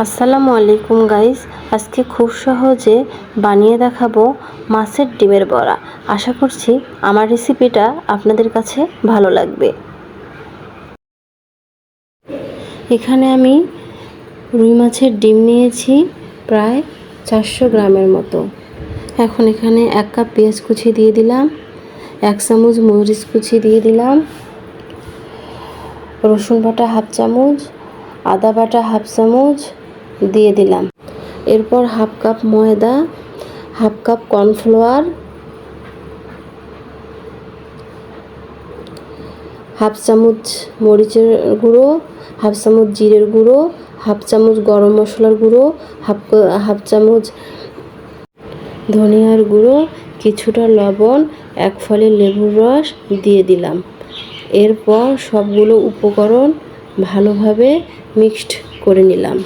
আসসালামু আলাইকুম গাইস, আজকে খুব সহজে বানিয়ে দেখাবো মাছের ডিমের বড়া। আশা করছি আমার রেসিপিটা আপনাদের কাছে ভালো লাগবে। এখানে আমি রুই মাছের ডিম নিয়েছি প্রায় চারশো গ্রামের মতো। এখন এখানে এক কাপ পেঁয়াজ কুচি দিয়ে দিলাম, এক চামচ মরিচ কুচি দিয়ে দিলাম, রসুন বাটা হাফ চামচ, আদা বাটা হাফ চামচ দিয়ে দিলাম। এরপর হাফ কাপ ময়দা, হাফ কাপ কর্নফ্লাওয়ার, হাফ চামচ মরিচের গুঁড়ো, হাফ চামচ জিরের গুঁড়ো, হাফ চামচ গরম মশলার গুঁড়ো, হাফ হাফ চামচ ধনিয়ার গুঁড়ো, কিছুটা লবণ, এক ফলে লেবুর রস দিয়ে দিলাম। এরপর সবগুলো উপকরণ ভালোভাবে মিক্সড করে নিলাম।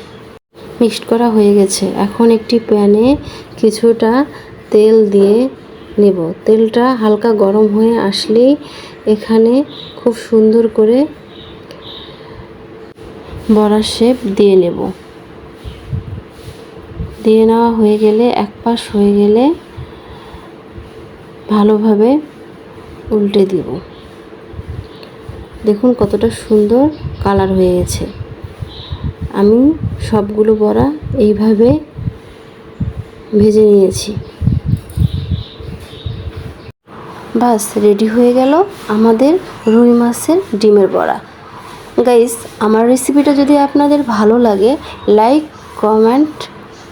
মিক্সড করা হয়ে গেছে। এখন একটি প্যানে কিছুটা তেল দিয়ে নেব। তেলটা হালকা গরম হয়ে আসলেই এখানে খুব সুন্দর করে বড়ার শেপ দিয়ে নেব। দিয়ে নেওয়া হয়ে গেলে, এক পাশ হয়ে গেলে ভালোভাবে উল্টে দিব। দেখুন কতটা সুন্দর কালার হয়ে গেছে। আমি সবগুলো বড়া এইভাবে ভেজে নিয়েছি। বাস, রেডি হয়ে গেল আমাদের রুই মাছের ডিমের বড়া। গাইস, আমার রেসিপিটা যদি আপনাদের ভালো লাগে, লাইক, কমেন্ট,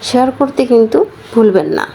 শেয়ার করতে কিন্তু ভুলবেন না।